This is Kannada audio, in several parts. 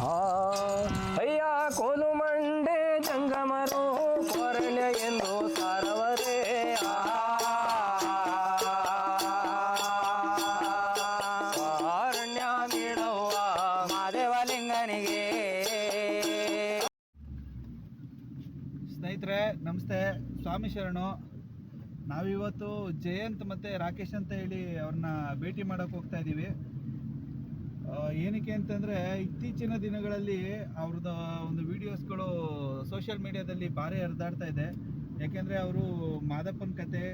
ಅಯ್ಯ ಕೋಲು ಮಂಡೆ ಜಂಗಮರು ಕೊರಣ್ಯ ಎಂದು ಸಾರವರೇ. ಆ ಕಾರಣ್ಯ ನೀಡುವ ಮಾದೇವಲಿಂಗನಿಗೆ ಸ್ನೇಹಿತರೆ, ನಮಸ್ತೆ. ಸ್ವಾಮಿ ಶರಣು. ನಾವಿವತ್ತು ಜಯಂತ್ ಮತ್ತು ರಾಕೇಶ್ ಅಂತ ಹೇಳಿ ಅವ್ರನ್ನ ಭೇಟಿ ಮಾಡೋಕೆ ಹೋಗ್ತಾ ಇದ್ದೀವಿ ಏನಕ್ಕೆ ಅಂತಂದರೆ ಇತ್ತೀಚಿನ ದಿನಗಳಲ್ಲಿ ಅವ್ರದ ಒಂದು ವಿಡಿಯೋಸ್ಗಳು ಸೋಷಿಯಲ್ ಮೀಡಿಯಾದಲ್ಲಿ ಭಾರಿ ಹರಿದಾಡ್ತಾ ಇದೆ. ಯಾಕೆಂದರೆ ಅವರು ಮಾದಪ್ಪನ ಕತೆ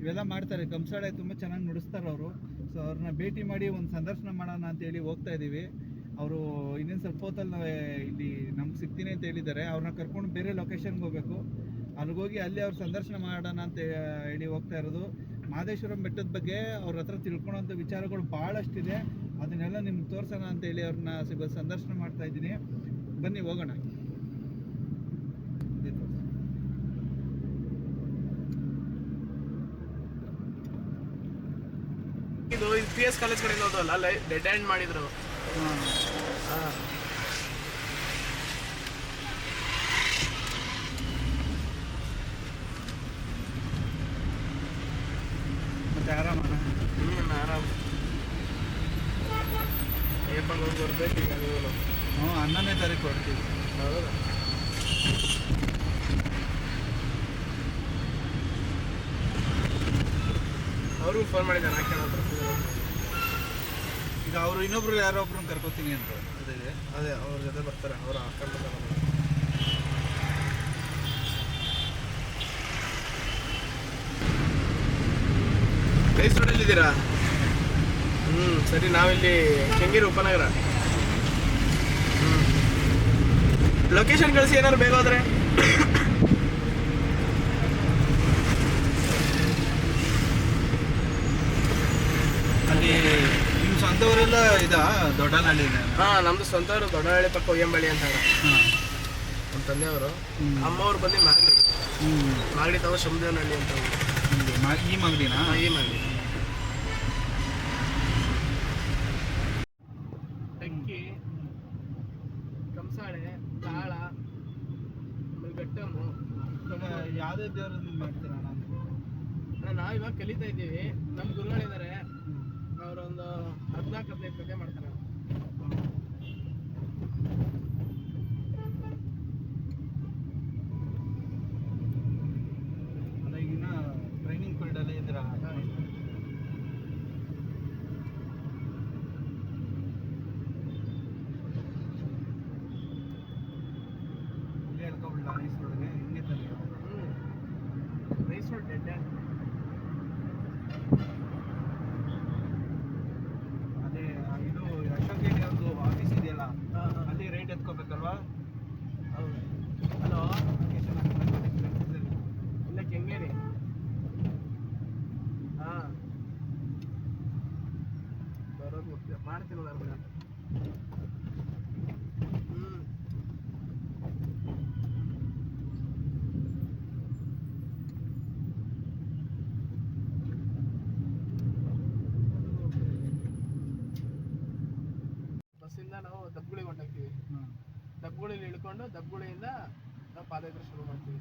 ಇವೆಲ್ಲ ಮಾಡ್ತಾರೆ. ಕಂಸಾಳೆ ತುಂಬ ಚೆನ್ನಾಗಿ ನುಡಿಸ್ತಾರೆ ಅವರು. ಸೊ ಅವ್ರನ್ನ ಭೇಟಿ ಮಾಡಿ ಒಂದು ಸಂದರ್ಶನ ಮಾಡೋಣ ಅಂತೇಳಿ ಹೋಗ್ತಾ ಇದ್ದೀವಿ ಅವರು ಇನ್ನೇನು ಸ್ವಲ್ಪ ಹೊತ್ತಲ್ಲಿ ಇಲ್ಲಿ ನಮ್ಗೆ ಸಿಗ್ತೀನಿ ಅಂತ ಹೇಳಿದ್ದಾರೆ. ಅವ್ರನ್ನ ಕರ್ಕೊಂಡು ಬೇರೆ ಲೊಕೇಶನ್ಗೆ ಹೋಗ್ಬೇಕು. ಅಲ್ಲಿಗೋಗಿ ಅಲ್ಲಿ ಅವ್ರು ಸಂದರ್ಶನ ಮಾಡೋಣ ಅಂತ ಹೇಳಿ ಹೋಗ್ತಾ ಇರೋದು. ಮಹದೇಶ್ವರಂ ಬೆಟ್ಟದ ಬಗ್ಗೆ ಅವ್ರ ಹತ್ರ ತಿಳ್ಕೊಳೋಂಥ ವಿಚಾರಗಳು ಭಾಳಷ್ಟಿದೆ. ಅದನ್ನೆಲ್ಲ ನಿಮ್ಗೆ ತೋರಿಸೋಣ ಅಂತ ಹೇಳಿ ಅವ್ರನ್ನ ಸಿಗ ಸಂದರ್ಶನ ಮಾಡ್ತಾ ಇದ್ದೀನಿ. ಬನ್ನಿ ಹೋಗೋಣ. ಇದೆ ಪಿ ಎಸ್ ಕಾಲೇಜ್ ಕಡೆಯಿಂದ ಹೋದಲ್ಲ ಡೆಡ್ ಎಂಡ್ ಮಾಡಿದ್ರು. ಹಾಂ. ಮತ್ತೆ ಆರಾಮ ಹ್ಮ್ ಆರಾಮ್. ಏಪ್ರಿಲ್ ಹೋಗಿ ಬರ್ಬೇಕು ಈಗ ನೀವು ಹ್ಞೂ ಹನ್ನೊಂದನೇ ತಾರೀಕು ಹೊರಡ್ತೀವಿ ಹೌದಾ? ಅವ್ರಿಗೂ ಫೋನ್ ಮಾಡಿದ್ದಾನೆ ಹಾಕ್ಯಾಣ ಈಗ ಅವರು ಇನ್ನೊಬ್ರು ಯಾರೋ ಒಬ್ರನ್ನ ಕರ್ಕೋತೀನಿ ಅಂತ. ಅದೇ ಅದೇ ಅವ್ರ ಜೊತೆ ಬರ್ತಾರೆ ಅವ್ರು ಹಾಕೊಂಡು ರೈಸ್ ಇದ್ದೀರಾ ಹ್ಞೂ ಸರಿ ನಾವಿಲ್ಲಿ ಕೆಂಗೇರಿ ಉಪನಗರ. ಹ್ಞೂ ಲೊಕೇಶನ್ ಕಳಿಸಿ ಏನಾದ್ರು ಬೇಕಾದ್ರೆ ಅಲ್ಲಿ ನಿಮ್ಮ ಸ್ವಂತವರೆಲ್ಲ ಇದಾ? ದೊಡ್ಡನಹಳ್ಳಿ ಹಾಂ ನಮ್ಮದು ಸ್ವಂತವರು ದೊಡ್ಡಹಳ್ಳಿ ಪಕ್ಕ ಒಯ್ಯಂಬಳ್ಳಿ ಅಂತ ಹೇಳ ನಮ್ಮ ತಂದೆಯವರು. ಅಮ್ಮವ್ರು ಬಂದು ಮಾಗಡಿ. ಮಾಗಡಿ ತಾವ ಶಂಭದೇವನಹಳ್ಳಿ ಅಂತ ಈ ಮಾಗಡಿನಾ? ಈ ಮಾಗಡಿ ಟಂಕಿ ಕಂಸಾಳೆ ತಾಳ ಆಮೇಲೆ ಗಟ್ಟಮ್ಮು ಇವಾಗ ಯಾವುದೇ ದೇವ್ರನ್ನ ಮಾಡ್ತೀರಾ ಅಣ್ಣ, ನಾವ್ ಇವಾಗ ಕಲಿತಾ ಇದ್ದೀವಿ. ನಮ್ಮ ಗುರುಗಳಿದ್ದಾರೆ ಅವರೊಂದು ಹದಿನಾಲ್ಕು ಹದಿನೈದು ಕತೆ ಮಾಡ್ತಾರೆ ಅಲ್ಲ ಈಗಿನ ಟ್ರೈನಿಂಗ್ ಫೀಲ್ಡಲ್ಲೇ ಇದ್ದೀರಾ ಇಲ್ಲೇ ಹೇಳ್ಕೊಬಿಡ್ಲ ರೈಸ್ ಒಳಗೆ ಹಿಂಗೆ ತಲೆ ಹ್ಮ್ ರೈಸ್ ರೋಡ್ ಡೆಡ್ ಅದೇ ಆ, ಇದು ಅಶೋಕ್ ಗೆಟ್ಟಿ ಒಂದು ಆಫೀಸ್ ಇದೆಯಲ್ಲ ಅಲ್ಲಿ ರೈಟ್ ಎತ್ಕೋಬೇಕಲ್ವಾ ಹೌದು ಹಲೋ ಇಲ್ಲ ಕೆಂಗೇರಿ ಹಾ ಬರೋದು ಗೊತ್ತಿಲ್ಲ ಮಾಡ್ತೀನಿ ನಾನು ಹ್ಮ್ ಬಸ್ಸಿಂದ ನಾವು ದಬ್ಬುಳಿಗೆ ಹೊಂಟೋಗ್ತೀವಿ ಇಳ್ಕೊಂಡು ದಬ್ಬುಳಿಯಿಂದ ನಾವು ಪಾದಯಾತ್ರೆ ಶುರು ಮಾಡ್ತೀವಿ.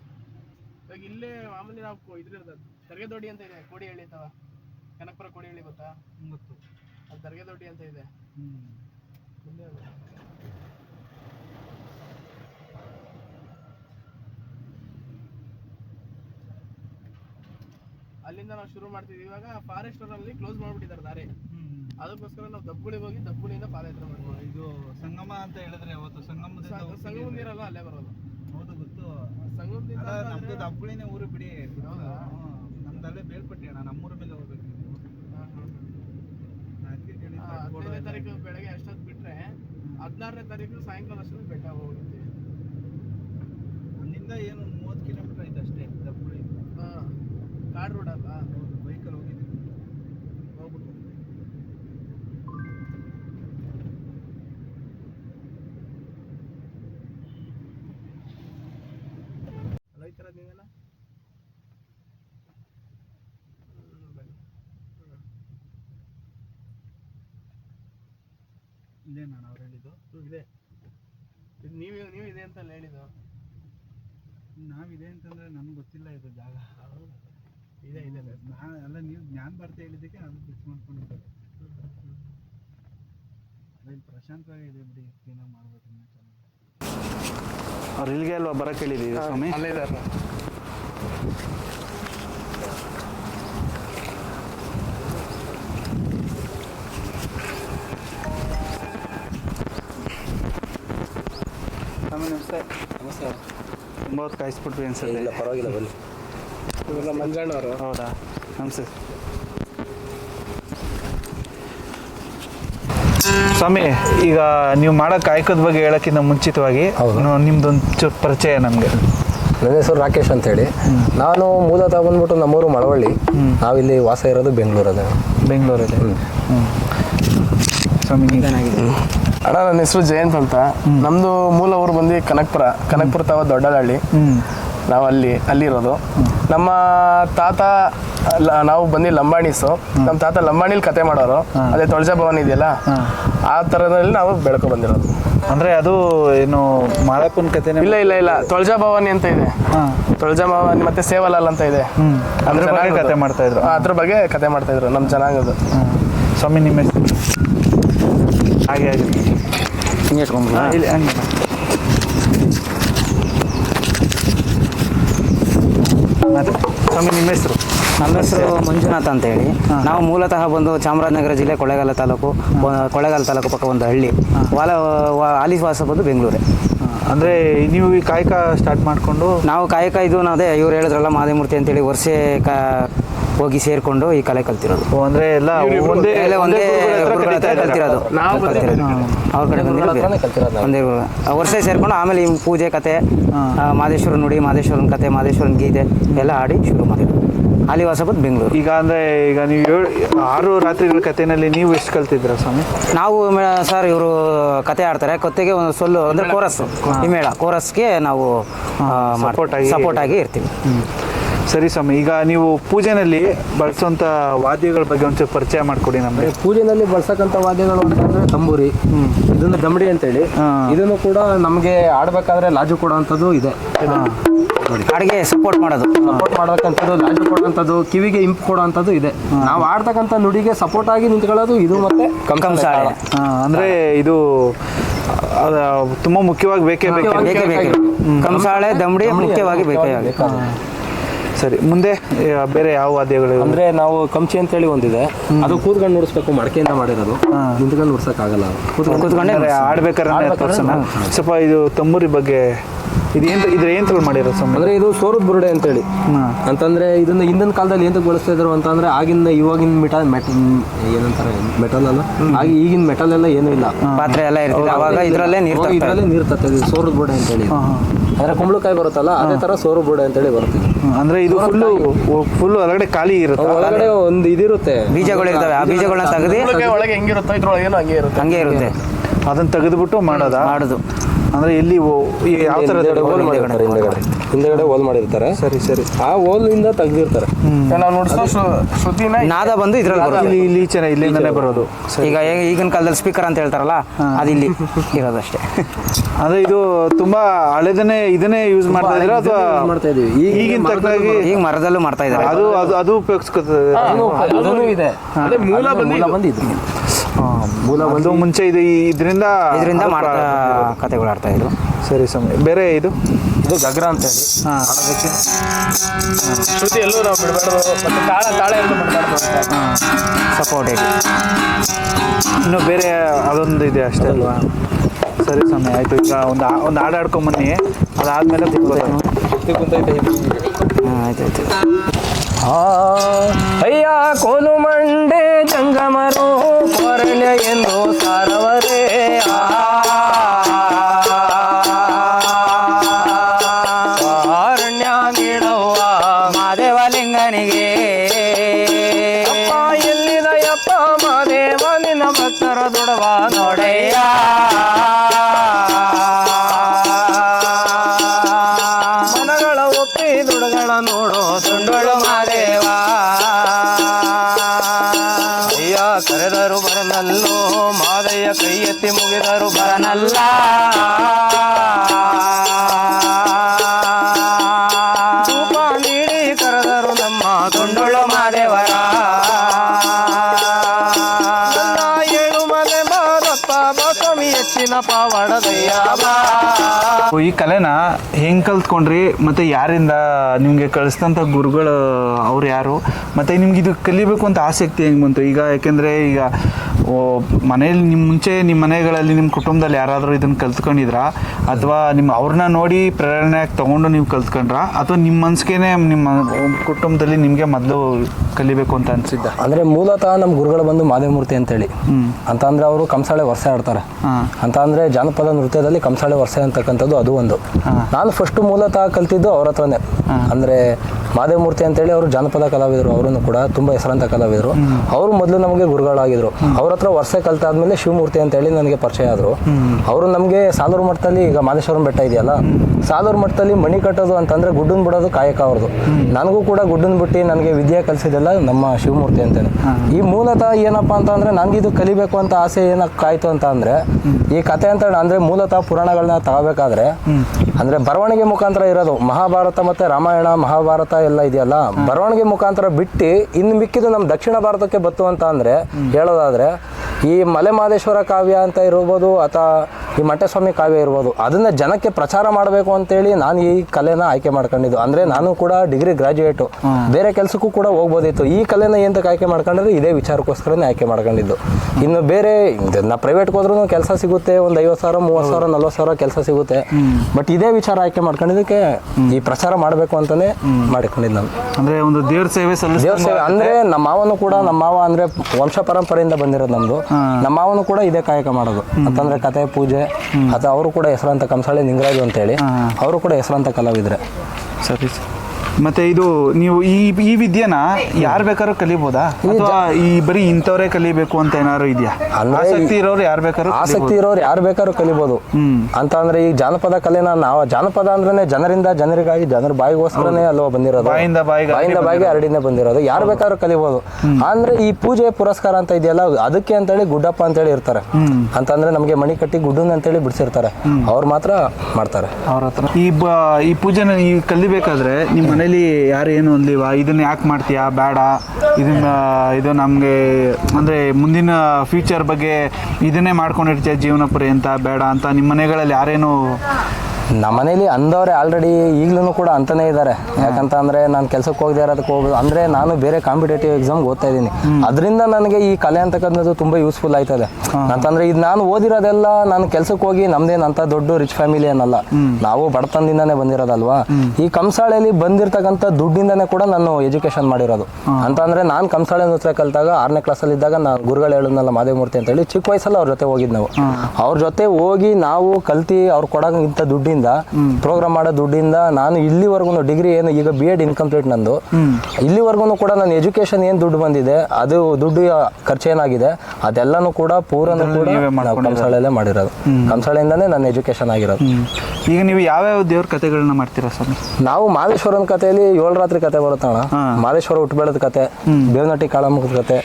ಇವಾಗ ಇಲ್ಲೇ ಮಾಮೂಲಿ ನಾವು ಇದ್ರಿರ್ತದೆ ಇದ್ರದ್ದು ದರ್ಗೆ ದೊಡ್ಡಿ ಅಂತ ಇದೆ ಕೋಡಿ ಹಳ್ಳಿ ಅಥವಾ ಕನಕಪುರ ಕೋಡಿ ಹಳ್ಳಿ ಗೊತ್ತಾ? ಗೊತ್ತು. ಅದು ದರ್ಗೆ ದೊಡ್ಡಿ ಅಂತ ಇದೆ. ಮುಂದೆ ಅಲ್ಲಿಂದ ನಾವು ಶುರು ಮಾಡ್ತಿದ್ವಿ. ಇವಾಗ ಫಾರೆಸ್ಟ್ ಅಲ್ಲಿ ಕ್ಲೋಸ್ ಮಾಡ್ಬಿಟ್ಟಿದ್ದಾರೆ ದಾರಿ. ಅದಕ್ಕೋಸ್ಕರ ನಾವು ದಬ್ಬುಳಿಗೆ ಹೋಗಿ ದಬ್ಬುಳಿಯಿಂದ ಪಾದಯಾತ್ರೆ ಮಾಡ್ತೀವಿ. ಇದು ಸಂಗಮ ಅಂತ ಹೇಳಿದ್ರೆ ಅವತ್ತು ಸಂಗಮದಿಂದ ಸಂಗಮ ನೀರಲ್ಲ ಅಲ್ಲೇ ಬರೋದು. ಹೌದು ಗೊತ್ತು. ಸಂಗಮದಿಂದ ನಮ್ದು ದಬ್ಬುಳಿನೇ ಊರು ಬಿಡಿ. ನಮ್ದಲ್ಲೇ ಹ್ಮ್. ನಮ್ದು ಅಲ್ಲೇ ಬೇಲ್ಪಟ್ಟಿ ಅಣ್ಣ ನಮ್ಮೂರ ಮೇಲೆ ಹೋಗ್ಬೇಕು ಹದಿನೈದನೇ. ತಾರೀಕು ಬೆಳಗ್ಗೆ ಅಷ್ಟೊತ್ತು ಬಿಟ್ರೆ ಹದಿನಾರನೇ ತಾರೀಕು ಸಾಯಂಕಾಲ ಅಷ್ಟೊತ್ತು ಬೆಟ್ಟ ಹೋಗ್ತೀವಿ ಅಲ್ಲಿಂದ ಏನು ಮೂವತ್ತು ಕಿಲೋಮೀಟರ್ ಐತೆ ಅಷ್ಟೇ ದಬ್ಬುಳಿ. ಹಾಂ ಕಾಡ್ ರೋಡ್ ಅಲ್ಲ ಹೌದು ಬೈಕಲ್ಲಿ ಹೋಗಿದ್ದೀವಿ ಹೋಗ್ಬಿಟ್ಟು ಅಲ್ಲ ಈ ಥರ ನೀವೇನ ಬನ್ನಿ ಹ್ಮ್. ಇಲ್ಲೇ ನಾನು ಅವ್ರು ಹೇಳಿದ್ದು. ಸೊ ಇದೆ. ನೀವು ನೀವು ಇದೆ ಅಂತ ಹೇಳಿದ್ದು. ನಾವಿದೆ ಅಂತಂದ್ರೆ ನನ್ಗೆ ಗೊತ್ತಿಲ್ಲ ಇದು ಜಾಗ. ಇದೆ ಇದೆ. ನಾನು ಅಲ್ಲ ನೀವು ಜ್ಞಾನ ಬರ್ತಾ ಹೇಳಿದ್ದಕ್ಕೆ ನಾನು ಫಿಕ್ಸ್ ಮಾಡ್ಕೊಂಡಿದ್ದೆ. ಅದೇ ಪ್ರಶಾಂತವಾಗಿದೆ ಬಿಡಿ ಕ್ಲೀನಾಗಿ ಮಾಡ್ಬೇಕು ಇನ್ನೂ ಚೆನ್ನಾಗಿ. ಅವ್ರು ಇಲ್ಲಿಗೆ ಅಲ್ವಾ ಬರಕ್ಕೆ ಹೇಳಿದ್ದೀವಿ ಸ್ವಾಮಿ? ಅಲ್ಲೇ ನಮಸ್ತೆ ನಮಸ್ತೆ ತುಂಬ ಹೊತ್ತು ಕಾಯಿಸ್ಬಿಟ್ವಿ ಅನ್ಸುತ್ತೆ. ಇಲ್ಲ ಪರವಾಗಿಲ್ಲ ಬನ್ನಿ. ಇವೆಲ್ಲ ಮಂಜಣ್ಣವರು ಹೌದಾ? ನಮಸ್ತೆ. ಸ್ವಾಮಿ ಈಗ ನೀವು ಮಾಡೋ ಕಾಯಕದ ಬಗ್ಗೆ ಹೇಳೋಕ್ಕಿಂತ ಮುಂಚಿತವಾಗಿ ಹೌದು. ನ- ನಿಮ್ದೊಂದು ಚೂರು ಪರಿಚಯ ನಮಗೆ. ನನ್ನ ಹೆಸರು ರಾಕೇಶ್ ಅಂತೇಳಿ ನಾನು ಮೂಲತಃ ಬಂದ್ಬಿಟ್ಟು ನಮ್ಮೂರು ಮಳವಳ್ಳಿ. ನಾವಿಲ್ಲಿ ವಾಸ ಇರೋದು ಬೆಂಗಳೂರಲ್ಲಿ. ಬೆಂಗಳೂರಲ್ಲಿ ಹ್ಞೂ ಸ್ವಾಮಿ ನೀವು ಅಣ್ಣ ನನ್ನ ಹೆಸರು ಜಯಂತ್ ಅಂತ. ನಮ್ದು ಮೂಲ ಊರು ಬಂದು ಕನಕ್ಪುರ. ಕನಕ್ಪುರ ತಾವ ದೊಡ್ಡದಹಳ್ಳಿ ಹ್ಞೂ ನಾವು ಅಲ್ಲಿ ಅಲ್ಲಿರೋದು. ನಮ್ಮ ತಾತ ನಾವು ಬಂದು ಲಂಬಾಣಿಸು. ನಮ್ಮ ತಾತ ಲಂಬಾಣಿಲಿ ಕತೆ ಮಾಡೋರು. ಅದೇ ತೊಳಜ ಭವನ್ ಇದೆಯಲ್ಲ? ಆ ಥರದಲ್ಲಿ ನಾವು ಬೆಳ್ಕೊ ಬಂದಿರೋದು. ಅಂದ್ರೆ ಅದು ಏನು ಮಾದಪ್ಪನ ಕತೆ ಇಲ್ಲ ಇಲ್ಲ ಇಲ್ಲ. ತೊಳಜ ಭವಾನಿ ಅಂತ ಇದೆ. ತೊಳಜ ಭವಾನಿ ಮತ್ತೆ ಸೇವಲಾಲ್ ಅಂತ ಇದೆ. ಅದ್ರ ಬಗ್ಗೆ. ಕತೆ ಮಾಡ್ತಾ ಇದ್ರು. ಅದ್ರ ಬಗ್ಗೆ ಕತೆ ಮಾಡ್ತಾ ಇದ್ರು. ನಮ್ಮ ಜನಾಂಗದ ಸ್ವಾಮಿ ನಿಮ್ಮ ಹೆಸರು? ಹಾಗೆ ಹಾಗೆ ಹಿಂಗೆ ಇಲ್ಲಿ ಹಂಗೆ ಮತ್ತೆ ಸ್ವಾಮಿ ನಿಮ್ಮ ಹೆಸರು ನಮ್ಮ ಹೆಸರು ಮಂಜುನಾಥ್ ಅಂತ ಹೇಳಿ. ನಾವು ಮೂಲತಃ ಬಂದು ಚಾಮರಾಜನಗರ ಜಿಲ್ಲೆ ಕೊಳ್ಳೇಗಾಲ ತಾಲೂಕು ಕೊಳ್ಳೇಗಾಲ ತಾಲೂಕು ಪಕ್ಕ ಒಂದು ಹಳ್ಳಿ. ವಾಲ ಆಲಿಸ್ವಾಸ ಆಲಿ ವಾಸ ಬಂದು ಬೆಂಗಳೂರೇ. ಅಂದರೆ ನೀವು ಈ ಕಾಯಕ ಸ್ಟಾರ್ಟ್ ಮಾಡಿಕೊಂಡು ನಾವು ಕಾಯಕ ಇದು ಅದೇ ಇವ್ರು ಹೇಳಿದ್ರಲ್ಲ ಮಹಾದೇಮೂರ್ತಿ ಅಂತೇಳಿ ವರ್ಷ ಕಾ ಹೋಗಿ ಸೇರಿಕೊಂಡು ಈ ಕಲೆ ಕಲ್ತಿರೋದು. ಅಂದರೆ ಎಲ್ಲ ಒಂದೇ ಎಲ್ಲ ಒಂದೇ ಗುರುಗಳ ಹತ್ರ ಗುರುಗಳ ಹತ್ರ ಕಲಿತಾ ಇದ್ದೀರಾ? ಕಲ್ತಿರೋದು. ನಾವು ಕಲ್ತಿರೋದು. ಅವ್ರ ಕಡೆ ಬಂದಿರೋದು ಬೇರೆ. ಒಂದೇ ಗುರು. ಆ ವರ್ಷ ಸೇರ್ಕೊಂಡು ಆಮೇಲೆ ಈ ಪೂಜೆ ಕತೆ ಮಾದೇಶ್ವರ ಮಾದೇಶ್ವರನ ನುಡಿ ಮಾದೇಶ್ವರನ ಕತೆ ಮಾದೇಶ್ವರನ ಗೀತೆ ಎಲ್ಲ ಆಡಿ ಶುರು ಮಾಡಿದ್ರು ಅಲ್ಲಿ ವಾಸ ಬಂದು ಬೆಂಗಳೂರು. ಈಗ ಅಂದ್ರೆ ಈಗ ನೀವು ಏಳು ಆರು ರಾತ್ರಿಗಳ ಕಥೆನಲ್ಲಿ ನೀವು ಎಷ್ಟು ಕಲ್ತಿದ್ರ ಸ್ವಾಮಿ? ನಾವು ಮೇ- ಸರ್ ಇವರು ಕತೆ ಆಡ್ತಾರೆ. ಕೊತ್ತೆಗೆ ಒಂದು ಸೊಲ್ಲು ಅಂದ್ರೆ ಕೋರಸ್ ಈ ಮೇಳ. ಕೋರಸ್ಗೆ ನಾವು ಸಪೋರ್ಟ್ ಆಗಿ- ಸಪೋರ್ಟ್ ಆಗಿ ಇರ್ತೀವಿ. ಸರಿ ಸ್ವಾಮಿ ಈಗ ನೀವು ಪೂಜೆನಲ್ಲಿ ಬಳಸುವಂತ ವಾದ್ಯಗಳ ಬಗ್ಗೆ ಒಂಚೂರು ಪರಿಚಯ ಮಾಡಿಕೊಡಿ ನಮಗೆ. ಪೂಜೆನಲ್ಲಿ ಬಳಸಕ್ಕಂಥ ವಾದ್ಯಗಳು ಅಂತಂದ್ರೆ ತಂಬೂರಿ ಇದನ್ನು ದಮಡಿ ಅಂತೇಳಿ. ಹೇಳಿ ಇದನ್ನು ಕೂಡ ನಮಗೆ ಆಡ್ಬೇಕಾದ್ರೆ ಲಾಜು ಕೊಡುವಂಥದ್ದು ಇದೆ. ಅಡಿಗೆ ಸಪೋರ್ಟ್ ಮಾಡೋದು. ಸಪೋರ್ಟ್ ಮಾಡಬೇಕಂತದ್ದು ಲಾಜು ಕೊಡುವಂಥದ್ದು ಕಿವಿಗೆ ಇಂಪು ಕೊಡುವಂಥದ್ದು ಇದೆ. ನಾವು ಆಡ್ತಕ್ಕಂಥ ನುಡಿಗೆ ಸಪೋರ್ಟ್ ಆಗಿ ನಿಂತ್ಕೊಳ್ಳೋದು ಇದು ಮತ್ತೆ ಕಂಸಾಳೆ. ಅಂದರೆ ಇದು ತುಂಬಾ ಮುಖ್ಯವಾಗಿ ಬೇಕೇ ಬೇಕೇ. ಬೇಕೇ ಬೇಕು. ಕಂಸಾಳೆ ದಮಡಿ ಮುಖ್ಯವಾಗಿ ಬೇಕೇ. ಬೇಕು ಸರಿ ಮುಂದೆ ಬೇರೆ ಯಾವ ವಾದ್ಯಗಳು? ಅಂದ್ರೆ ನಾವು ಕಂಚಿ ಅಂತ ಹೇಳಿ ಒಂದಿದೆ ಅದು ಕೂತ್ಕೊಂಡು ನುಡಿಸ್ಬೇಕು ಮಡಕೆಯಿಂದ ಮಾಡಿರೋದು. ನಿಂತ್ಕೊಂಡು ನುಡ್ಸಕ್ ಆಗಲ್ಲ ಕೂತ್ಕೊಂಡು ಆಡ್ಬೇಕಾದ್ರೆ ಸ್ವಲ್ಪ ಇದು ತಂಬೂರಿ ಬಗ್ಗೆ ಇದು ಏನು ಇದ್ರ ಏನ್ರಲ್ಲಿ ಮಾಡಿರೋ ಸ್ವಾಮಿ? ಅಂದ್ರೆ ಇದು ಸೋರದ ಬುರುಡೆ ಅಂತೇಳಿ. ಹೇಳಿ ಅಂತಂದ್ರೆ ಇದನ್ನ ಹಿಂದಿನ ಕಾಲದಲ್ಲಿ ಎಂತ ಬಳಸ್ತಾ ಇದ್ರು ಅಂತಂದ್ರೆ ಆಗಿಂದ ಇವಾಗಿನ ಮೆಟಲ್ ಮೆಟಲ್ ಏನಂತಾರೆ ಮೆಟಲ್ ಅಲ್ಲ? ಆಗಿ ಈಗಿನ ಮೆಟಲ್ ಎಲ್ಲ ಏನೂ ಇಲ್ಲ. ಪಾತ್ರೆ ಎಲ್ಲ ಇರ್ತಿದೆ. ಅವಾಗ ಇದ್ರಲ್ಲೇ ನೀರು ಇದರಲ್ಲೇ ನೀರು ತರ್ತದೆ ಸೋರದ ಬುರುಡೆ ಅಂತೇಳಿ. ಅಂದ್ರೆ ಕುಂಬಳಕಾಯಿ ಬರುತ್ತಲ್ಲ ಅದೇ ತರ ಸೋರು ಬುರುಡೆ ಅಂತೇಳಿ ಬರುತ್ತೆ. ಅಂದ್ರೆ ಇದು ಫುಲ್ಲು ಫುಲ್ ಒಳಗಡೆ ಖಾಲಿ ಇರುತ್ತೆ? ಒಳಗಡೆ ಒಂದು ಇದಿರುತ್ತೆ. ಬೀಜಗಳು ಇರ್ತವೆ. ಆ ಬೀಜಗಳನ್ನ ತೆಗೆದು ಕುಂಬಳಕಾಯಿ ಒಳಗೆ ಹೆಂಗಿರುತ್ತೋ ಇದ್ರೊಳಗೆ ಏನೋ ಹಂಗೆ ಇರುತ್ತೆ. ಹಂಗೆ ಇರುತ್ತೆ. ಅದನ್ನ ತೆಗೆದುಬಿಟ್ಟು ಮಾಡೋದಾ? ಮಾಡುದು. ಅಂದರೆ ಇಲ್ಲಿ ಯಾವ ಥರ ಹಿಂದೆಗಡೆ ಹೋಲ್ ಮಾಡಿರ್ತಾರೆ ಹಿಂದೆಗಡೆ. ಹಿಂದೆಗಡೆ ಹೋಲ್ ಮಾಡಿರ್ತಾರೆ. ಸರಿ ಸರಿ. ಆ ಹೋಲ್ನಿಂದ ತೆಗೆದಿರ್ತಾರೆ. ನಾವು ನೋಡಿಸೋ ಶ್ರುತಿನ ನಾದ ಬಂದು ಇದ್ರಲ್ಲಿ ಬರುತ್ತೆ. ಇಲ್ಲಿ ಇಲ್ಲಿ ಇಲ್ಲಿಂದಲೇ ಇಲ್ಲಿಂದನೇ ಬರೋದು. ಈಗ ಈಗಿನ ಕಾಲದಲ್ಲಿ ಸ್ಪೀಕರ್ ಅಂತ ಹೇಳ್ತಾರಲ್ಲ ಅದು ಇಲ್ಲಿ ಇರೋದಷ್ಟೇ. ಅಂದ್ರೆ ಇದು ತುಂಬಾ ಹಳೆದನ್ನೇ ಇದನ್ನೇ ಯೂಸ್ ಮಾಡ್ತಾ ಇದ್ರ ಅಥವಾ ಮಾಡ್ತಾ ಇದೀವಿ. ಈಗ ಈಗಿನ ತಕ್ಕಾಗಿ ಈಗ ಮರದಲ್ಲೂ ಮಾಡ್ತಾ ಇದ್ದಾರೆ. ಅದು ಅದು ಅದು ಉಪಯೋಗಿಸ್ಕೊತದೆ ಅದೂ ಇದೆ. ಮೂಲ ಬಂದು ಮೂಲ ಮುಂಚೆ ಇದು ಇದರಿಂದ ಇದರಿಂದ ಮಾಡ್ತಾ ಕತೆಗಳು ಆಡ್ತಾ ಇದ್ರು. ಸರಿ ಸಮಯ ಬೇರೆ ಇದು? ಇದು ಗಗ್ರ ಅಂತ ಹೇಳಿ. ಹಾ. ಶ್ರುತಿ ಎಲ್ಲೂ ನಾವು ಬಿಡಬಾರ್ದು. ಮತ್ತೆ ತಾಳ ತಾಳ ಎಲ್ಲೂ ಬಿಡಬಾರ್ದು. ಅಂತ ಸಪೋರ್ಟ್ ಇದೆ ಇನ್ನು ಬೇರೆ ಅದೊಂದು ಇದೆ ಅಷ್ಟೇ ಅಲ್ವಾ? ಸರಿ ಸಮಯ ಆಯ್ತು. ಈಗ ಒಂದು ಒಂದು ಹಾಡು ಆಡ್ಕೊಂಬನ್ನಿ ಅದಾದ್ಮೇಲೆ ಆಯ್ತು ಆಯ್ತು ಅಯ್ಯ ಕೋಲು ದುಡುಗಳ ನೋಡೋ ಸುಂಡಳು ಮಾದೇವಯ್ಯ ಕರೆದರು ಬರನಲ್ಲೋ ಮಾದಯ್ಯ ಕೈ ಎತ್ತಿ ಮುಗಿದರು ಬರನಲ್ಲ. ಪಾವಡದಯ್ಯ ಬಾ. ಈ ಕಲೆನ ಹೆಂಗ್ ಕಲ್ತ್ಕೊಂಡ್ರಿ? ಮತ್ತೆ ಯಾರಿಂದ ನಿಮ್ಗೆ ಕಳಿಸಿದಂತ ಗುರುಗಳು ಅವ್ರು ಯಾರು? ಮತ್ತೆ ನಿಮ್ಗೆ ಇದು ಕಲಿಬೇಕು ಅಂತ ಆಸಕ್ತಿ ಹೆಂಗ್ ಬಂತು? ಈಗ ಯಾಕೆಂದ್ರೆ ಈಗ ಮನೇಲಿ ನಿಮ್ಮ ಮುಂಚೆ ನಿಮ್ಮ ಮನೆಗಳಲ್ಲಿ ನಿಮ್ಮ ಕುಟುಂಬದಲ್ಲಿ ಯಾರಾದರೂ ಇದನ್ನ ಕಲ್ತ್ಕೊಂಡಿದ್ರಾ? ಅಥವಾ ನಿಮ್ಮ ಅವ್ರನ್ನ ನೋಡಿ ಪ್ರೇರಣೆ ತಗೊಂಡು ನೀವು ಕಲ್ತ್ಕೊಂಡ್ರ? ಅಥವಾ ನಿಮ್ಮ ಮನ್ಸಿಗೆನೆ ನಿಮ್ಮ ಕುಟುಂಬದಲ್ಲಿ ನಿಮಗೆ ಮೊದಲು ಕಲಿಬೇಕು ಅಂತ ಅನ್ಸಿದ್ದ? ಅಂದ್ರೆ ಮೂಲತಃ ನಮ್ಮ ಗುರುಗಳು ಬಂದು ಮಾದೇವಮೂರ್ತಿ ಅಂತೇಳಿ. ಅಂತ ಅಂದ್ರೆ ಅವರು ಕಂಸಾಳೆ ವರ್ಷ ಆಡ್ತಾರೆ. ಅಂತ ಅಂದ್ರೆ ಜಾನಪದ ನೃತ್ಯದಲ್ಲಿ ಕಂಸಾಳೆ ವರ್ಷ ಅಂತಕ್ಕಂಥದ್ದು ಅದು ಒಂದು. ನಾನು ಫಸ್ಟ್ ಮೂಲತಃ ಕಲ್ತಿದ್ದು ಅವ್ರ ಹತ್ರನೇ. ಅಂದ್ರೆ ಮಾದೇವಮೂರ್ತಿ ಅಂತೇಳಿ ಅವರು ಜಾನಪದ ಕಲಾವಿದರು, ಅವರನ್ನು ಕೂಡ ತುಂಬಾ ಹೆಸರಂತ ಕಲಾವಿದರು. ಅವರು ಮೊದಲು ನಮಗೆ ಗುರುಗಳಾಗಿದ್ರು. ಅವ್ರ ಹತ್ರ ವರ್ಷ ಕಲ್ತಾದ್ಮೇಲೆ ಶಿವಮೂರ್ತಿ ಅಂತೇಳಿ ನನಗೆ ಪರಿಚಯ ಆದರು. ಅವರು ನಮಗೆ ಸಾಲೂರು ಮಠದಲ್ಲಿ ಈಗ ಮಾದೇಶ್ವರಂ ಬೆಟ್ಟ ಇದೆಯಲ್ಲ, ಸಾಲೂರು ಮಠದಲ್ಲಿ ಮಣಿ ಕಟ್ಟೋದು ಅಂತಂದ್ರೆ ಗುಡ್ಡನ್ ಬಿಡೋದು ಕಾಯಕ ಅವ್ರದ್ದು. ನನಗೂ ಕೂಡ ಗುಡ್ಡನ್ ಬಿಟ್ಟು ನನಗೆ ವಿದ್ಯೆ ಕಲಿಸಿದೆಲ್ಲ ನಮ್ಮ ಶಿವಮೂರ್ತಿ ಅಂತೇಳಿ. ಈ ಮೂಲತಃ ಏನಪ್ಪಾ ಅಂತ ನಂಗೆ ಇದು ಕಲಿಬೇಕು ಅಂತ ಆಸೆ ಏನಕ್ಕಾಯ್ತು ಅಂತ ಅಂದ್ರೆ ಈ ಕತೆ ಅಂತ ಅಂದ್ರೆ ಮೂಲತಃ ಪುರಾಣಗಳನ್ನ ತಗೋಬೇಕಾದ್ರೆ, ಅಂದ್ರೆ ಬರವಣಿಗೆ ಮುಖಾಂತರ ಇರೋದು ಮಹಾಭಾರತ ಮತ್ತೆ ರಾಮಾಯಣ, ಮಹಾಭಾರತ ಎಲ್ಲ ಇದೆಯಲ್ಲ? ಬರವಣಿಗೆ ಮುಖಾಂತರ ಬಿಟ್ಟು ಇನ್ನು ಮಿಕ್ಕಿದ್ದು ನಮ್ಮ ದಕ್ಷಿಣ ಭಾರತಕ್ಕೆ ಬತ್ತು ಅಂತ ಅಂದರೆ ಹೇಳೋದಾದರೆ ಈ ಮಲೆ ಮಹದೇಶ್ವರ ಕಾವ್ಯ ಅಂತ ಇರ್ಬೋದು ಅಥವಾ ಈ ಮಟ್ಟಸ್ವಾಮಿ ಕಾವ್ಯ ಇರ್ಬೋದು. ಅದನ್ನ ಜನಕ್ಕೆ ಪ್ರಚಾರ ಮಾಡಬೇಕು ಅಂತೇಳಿ ನಾನು ಈ ಕಲೆನ ಆಯ್ಕೆ ಮಾಡ್ಕೊಂಡಿದ್ದು. ಅಂದ್ರೆ ನಾನು ಕೂಡ ಡಿಗ್ರಿ ಗ್ರಾಜುಯೇಟು ಬೇರೆ ಕೆಲಸಕ್ಕೂ ಕೂಡ ಹೋಗ್ಬೋದಿತ್ತು. ಈ ಕಲೆನ ಏನಕ್ಕೆ ಆಯ್ಕೆ ಮಾಡ್ಕೊಂಡ್ರೆ ಇದೇ ವಿಚಾರಕ್ಕೋಸ್ಕರನೇ ಆಯ್ಕೆ ಮಾಡ್ಕೊಂಡಿದ್ದು. ಇನ್ನು ಬೇರೆ ನಾ ಪ್ರೈವೇಟ್ಗೆ ಹೋದ್ರೂ ಕೆಲಸ ಸಿಗುತ್ತೆ. ಒಂದು ಐವತ್ತು ಸಾವಿರ ಮೂವತ್ತು ಸಾವಿರ ನಲ್ವತ್ತು ಸಾವಿರ ಕೆಲಸ ಸಿಗುತ್ತೆ. ಬಟ್ ಇದೇ ವಿಚಾರ ಆಯ್ಕೆ ಮಾಡ್ಕೊಂಡಿದ್ದಕ್ಕೆ ಈ ಪ್ರಚಾರ ಮಾಡಬೇಕು ಅಂತಾನೆ ಮಾಡಿಕೊಂಡಿದ್ದು ನಾನು. ಅಂದ್ರೆ ಒಂದು ದೇವ್ರ ಸೇವೆ ದೇವ್ರ ಸೇವೆ ಅಂದ್ರೆ ನಮ್ಮ ಮಾವನು ಕೂಡ ನಮ್ಮ ಮಾವ ಅಂದ್ರೆ ವಂಶ ಪರಂಪರೆಯಿಂದ ಬಂದಿರೋದು ನಮ್ದು. ನಮ್ಮ ಮಾವನು ಕೂಡ ಇದೇ ಕಾಯಕ ಮಾಡೋದು. ಅಂತಂದ್ರೆ ಕತೆ ಪೂಜೆ ಅಥವಾ ಅವರು ಕೂಡ ಹೆಸರಂತ ಕಂಸಾಳೆ ನಿಂಗರಾಜು ಅಂತೇಳಿ. ಅವರು ಕೂಡ ಹೆಸರಂತ ಕಲಾವಿದ್ರೆ. ಸರಿ ಸರ್. ಮತ್ತೆ ಇದು ನೀವು ಈ ಈ ವಿದ್ಯೆನ ಯಾರು ಬೇಕಾದ್ರೂ ಕಲಿಬೋದಾ? ಅಥವಾ ಈ ಬರೀ ಇಂಥವ್ರೇ ಕಲಿಬೇಕು ಅಂತ ಏನಾದ್ರು ಇದೆಯಾ? ಅಂದ್ರೆ ಆಸಕ್ತಿ ಇರೋರು ಯಾರು ಬೇಕಾದ್ರೂ ಆಸಕ್ತಿ ಇರೋರು ಯಾರು ಬೇಕಾದ್ರೂ ಕಲಿಬೋದು. ಅಂತ ಅಂದ್ರೆ ಈ ಜಾನಪದ ಕಲೆನ ನಾವು ಜಾನಪದ ಅಂದ್ರೆ ಜನರಿಂದ ಜನರಿಗಾಗಿ ಜನರ ಬಾಯಿಗೋಸ್ಕರನೇ ಅಲ್ವಾ ಬಂದಿರೋದು? ಬಾಯಿಂದ ಬಾಯಿಗೆ ಬಾಯಿಂದ ಬಾಯಿಗೆ ಹರಡಿನೇ ಬಂದಿರೋದು. ಯಾರು ಬೇಕಾದ್ರೂ ಕಲಿಬೋದು. ಅಂದ್ರೆ ಈ ಪೂಜೆ ಪುರಸ್ಕಾರ ಅಂತ ಇದೆಯಲ್ಲ ಅದಕ್ಕೆ ಅಂತೇಳಿ ಗುಡ್ಡಪ್ಪ ಅಂತೇಳಿ ಇರ್ತಾರೆ. ಅಂತಂದ್ರೆ ನಮಗೆ ಮಣಿ ಕಟ್ಟಿ ಗುಡ್ಡನ್ ಅಂತೇಳಿ ಬಿಡಿಸಿರ್ತಾರೆ. ಅವ್ರು ಮಾತ್ರ ಮಾಡ್ತಾರೆ. ಅವ್ರ ಹತ್ರ. ಈ ಬ ಈ ಪೂಜೆನ ಈ ಕಲಿಬೇಕಾದ್ರೆ ನಿಮ್ಮ ಮನೇಲಿ ಯಾರು ಏನು ಅನ್ಲಿವ ಇದನ್ನ ಯಾಕೆ ಮಾಡ್ತೀಯಾ? ಬೇಡ. ಇದನ್ನ, ಇದು ನಮಗೆ, ಅಂದರೆ ಮುಂದಿನ ಫ್ಯೂಚರ್ ಬಗ್ಗೆ ಇದನ್ನೇ ಮಾಡ್ಕೊಂಡಿರ್ತೀಯ ಜೀವನಪುರಿ ಅಂತ, ಬೇಡ ಅಂತ ನಿಮ್ಮ ಮನೆಗಳಲ್ಲಿ ಯಾರೇನು ನಮ್ಮ ಮನೇಲಿ ಅಂದವ್ರೆ ಆಲ್ರೆಡಿ ಈಗಲೂ ಕೂಡ ಅಂತಾನೆ ಇದ್ದಾರೆ ಯಾಕಂತ ಅಂದ್ರೆ ನಾನು ಕೆಲ್ಸಕ್ಕೆ ಹೋಗದೆ ಇರೋದಕ್ಕೆ ಹೋಗೋದು ಅಂದ್ರೆ ನಾನು ಬೇರೆ ಕಾಂಪಿಟೇಟಿವ್ ಎಕ್ಸಾಮ್ ಓದ್ತಾ ಇದ್ದೀನಿ. ಅದರಿಂದ ನನಗೆ ಈ ಕಲೆ ಅಂತಕ್ಕಂಥದ್ದು ತುಂಬಾ ಯೂಸ್ಫುಲ್ ಆಯ್ತದೆ. ಅಂತಂದ್ರೆ ಇದು ನಾನು ಓದಿರೋದೆಲ್ಲ ನಾನು ಕೆಲ್ಸಕ್ಕೆ ಹೋಗಿ ನಮ್ದೇನು ಅಂತ ದೊಡ್ಡ ರಿಚ್ ಫ್ಯಾಮಿಲಿ ಏನಲ್ಲ ನಾವು ಬಡತನದಿಂದಾನೇ ಬಂದಿರೋದಲ್ವಾ? ಈ ಕಂಸಾಳೆಯಲ್ಲಿ ಬಂದಿರತಕ್ಕಂಥ ದುಡ್ಡಿಂದಾನೇ ಕೂಡ ನಾನು ಎಜುಕೇಶನ್ ಮಾಡಿರೋದು. ಅಂತ ಅಂದ್ರೆ ನಾನು ಕಂಸಾಳೆ ನೃತ್ಯ ಕಲಿತಾಗ ಆರನೇ ಕ್ಲಾಸಲ್ಲಿ ಇದ್ದಾಗ ನಾನು ಗುರುಗಳು ಹೇಳದ್ನಲ್ಲ ಅಂತ ಹೇಳಿ ಚಿಕ್ಕ ವಯಸ್ಸಲ್ಲಿ ಅವ್ರ ಜೊತೆ ಹೋಗಿದ್ ನಾವು. ಅವ್ರ ಜೊತೆ ಹೋಗಿ ನಾವು ಕಲ್ತಿ ಅವ್ರು ಕೊಡೋಂಥ ದುಡ್ಡಿಂದ ಪ್ರೋಗ್ರಾಮ್ ಮಾಡೋ ದುಡ್ಡಿಂದ ನಾನು ಇಲ್ಲಿವರೆಗೂ ಡಿಗ್ರಿ ಏನು ಈಗ ಬಿ ಎಡ್ ಇನ್ಕಂಪ್ಲೀಟ್ ನಂದು ಇಲ್ಲಿವರೆಗೂ ಕೂಡ ನನ್ನ ಎಜುಕೇಶನ್ ಏನು ದುಡ್ಡು ಬಂದಿದೆ ಅದು ದುಡ್ಡು ಖರ್ಚೇನಾಗಿದೆ ಅದೆಲ್ಲನೂ ಕೂಡ ಪೂರನೂ ಕೂಡ ಕಂಸಾಳೆಯಲ್ಲೇ ಮಾಡಿರೋದು. ಕಂಸಾಳೆಯಿಂದಾನೇ ನನ್ನ ಎಜುಕೇಶನ್ ಆಗಿರೋದು. ಈಗ ನೀವು ಯಾವ್ಯಾವ ದೇವ್ರ ಕಥೆಗಳನ್ನ ಮಾಡ್ತೀರಾ ಸರ್ ನಾವು ಮಾದೇಶ್ವರನ ಕಥೆಯಲ್ಲಿ ಏಳು ರಾತ್ರಿ ಕತೆ ಬರುತ್ತಣ ಅಣ್ಣ. ಮಾದೇಶ್ವರ ಹುಟ್ಟುಬೇಳದ ಕತೆ ಬೇವನಟ್ಟಿ ಕಾಳಮ್ಮನ ಕತೆ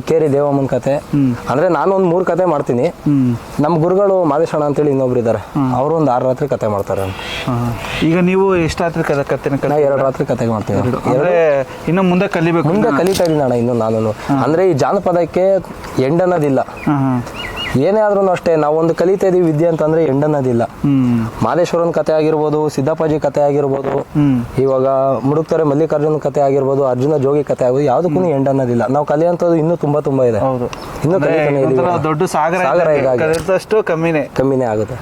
ಇಕ್ಕೇರಿ ದೇವಮ್ಮನ ಕತೆ ಅಂದ್ರೆ ನಾನು ಒಂದು ಮೂರು ಕತೆ ಮಾಡ್ತೀನಿ. ನಮ್ಮ ಗುರುಗಳು ಮಾದೇಶ್ವರ ಅಂತೇಳಿ ಇನ್ನೊಬ್ರು ಇದ್ದಾರೆ ಅವರು ಒಂದು ಆರು ರಾತ್ರಿ ಕತೆ ಮಾಡ್ತಾರೆ ಹಾ. ಈಗ ನೀವು ಎಷ್ಟಾದ್ರೂ ಕತೆ ಕತೆನ ನಾ ಎರಡು ರಾತ್ರಿ ಕತೆ ಮಾಡ್ತೀವಿ. ಅಂದ್ರೆ ಇನ್ನು ಮುಂದೆ ಕಲಿಬೇಕು. ಮುಂದೆ ಕಲಿತಾ ಇದ್ದೀನಿ ಅಣ್ಣ ಇನ್ನು ನಾನು ಅಂದ್ರೆ ಈ ಜಾನಪದಕ್ಕೆ ಎಂಡ್ ಅನ್ನೋದಿಲ್ಲ ಏನೇ ಆದ್ರೂ ಅಷ್ಟೇ ನಾವೊಂದು ಕಲಿತಾ ಇದೀವಿ ವಿದ್ಯೆ ಅಂತಂದ್ರೆ ಎಂಡ್ ಅನ್ನೋದಿಲ್ಲ ಹ್ಮ್. ಮಾದೇಶ್ವರನ ಕತೆ ಆಗಿರ್ಬೋದು ಸಿದ್ದಪ್ಪಾಜಿ ಕತೆ ಆಗಿರ್ಬೋದು ಇವಾಗ ಮುಡುಕ್ತಾರೆ ಮಲ್ಲಿಕಾರ್ಜುನ ಕತೆ ಆಗಿರ್ಬೋದು ಅರ್ಜುನ ಜೋಗಿ ಕತೆ ಆಗ್ಬೋದು ಯಾವ್ದಕ್ಕೂ ಎಂಡ್ ಅನ್ನೋದಿಲ್ಲ ನಾವು ಕಲಿಯಂತದ್ದು ಇನ್ನೂ ತುಂಬಾ ತುಂಬಾ ಇದೆ. ಇನ್ನೂ ದೊಡ್ಡ ಸಾಗರ. ಕಮ್ಮಿನೇ. ಕಮ್ಮಿನೇ ಆಗುತ್ತೆ.